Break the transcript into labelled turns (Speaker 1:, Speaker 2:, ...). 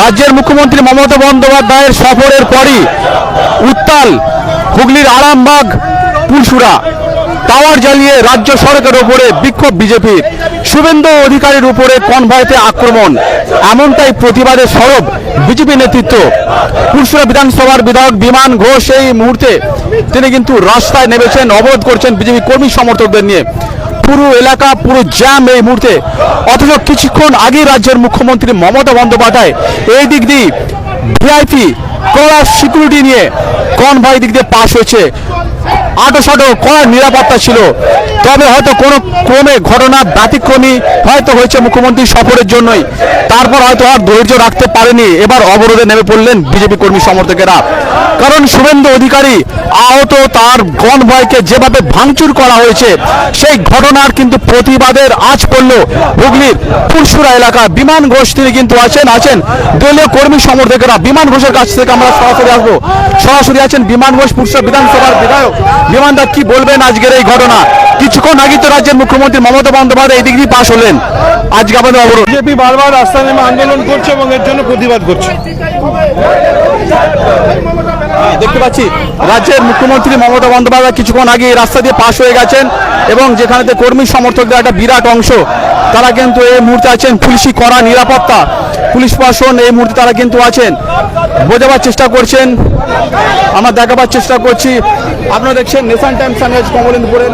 Speaker 1: রাজ্যের মুখ্যমন্ত্রী মমতা বন্দ্যোপাধ্যায়ের সফরের পরই উত্তাল হুগলির আরামবাগ পুলসুরা টাওয়ার জ্বালিয়ে রাজ্য সড়কের ওপরে বিক্ষোভ বিজেপির। শুভেন্দু অধিকারীর উপরে কনভয়তে আক্রমণ, এমনটাই প্রতিবাদের সরব বিজেপি নেতৃত্ব। পুলসুরা বিধানসভার বিধায়ক বিমান ঘোষ এই মুহূর্তে তিনি কিন্তু রাস্তায় নেমেছেন, অবরোধ করছেন বিজেপি কর্মী সমর্থকদের নিয়ে। পুরো এলাকা, পুরো জ্যাম এই মুহূর্তে। অথচ কিছুক্ষণ আগে রাজ্যের মুখ্যমন্ত্রী মমতা বন্দ্যোপাধ্যায় এই দিক দিয়ে ভিআইপি কড়া সিকিউরিটি নিয়ে কনভয় দিক দিয়ে পাশ হয়েছে? আটো সাটো কড়া নিরাপত্তা ছিল। তবে হয়তো কোনো ক্রমে ঘটনা ব্যতিক্রমী হয়তো হয়েছে মুখ্যমন্ত্রী সফরের জন্যই। তারপর হয়তো আর ধৈর্য রাখতে পারেনি। এবার অবরোধে নেমে পড়লেন বিজেপি কর্মী সমর্থকেরা। কারণ শুভেন্দু অধিকারী আহত তার কনভয়কে যেভাবে ভাঙচুর করা হয়েছে, সেই ঘটনার কিন্তু প্রতিবাদের আজ পড়ল হুগলির ফুলসুরা এলাকা বিমান ঘোষ তিনি কিন্তু আছেন আছেন দলীয় কর্মী সমর্থকেরা। বিমান ঘোষের কাছ থেকে আমরা সরাসরি আসব। সরাসরি আছেন বিমান ঘোষ ফুলসুরা বিধানসভার বিধায়ক বিমান দা কি বলবেন আজকের এই ঘটনা? কিছুক্ষণ আগে তো রাজ্যের মুখ্যমন্ত্রী মমতা বন্দ্যোপাধ্যায় এই দিয়ে পাশ হলেন। আজকে আমাদের অবরোধ।
Speaker 2: বিজেপি বারবার রাস্তা নেমে আন্দোলন করছে এবং এর জন্য প্রতিবাদ করছে।
Speaker 1: দেখতে পাচ্ছি রাজ্যের মুখ্যমন্ত্রী মমতা বন্দ্যোপাধ্যায় কিছুক্ষণ আগে এই রাস্তা দিয়ে পাশ হয়ে গেছেন এবং যেখানে কর্মী সমর্থকদের একটা বিরাট অংশ তারা কিন্তু এই মুহূর্তে আছেন। পুলিশি করা নিরাপত্তা। পুলিশ প্রশাসন এই মুহূর্তে তারা কিন্তু আছেন। বোঝাবার চেষ্টা করছেন আমরা দেখাবার চেষ্টা করছি। আপনারা দেখছেন নেশান টাইম সানরাইজ কমলেন্দপুরের।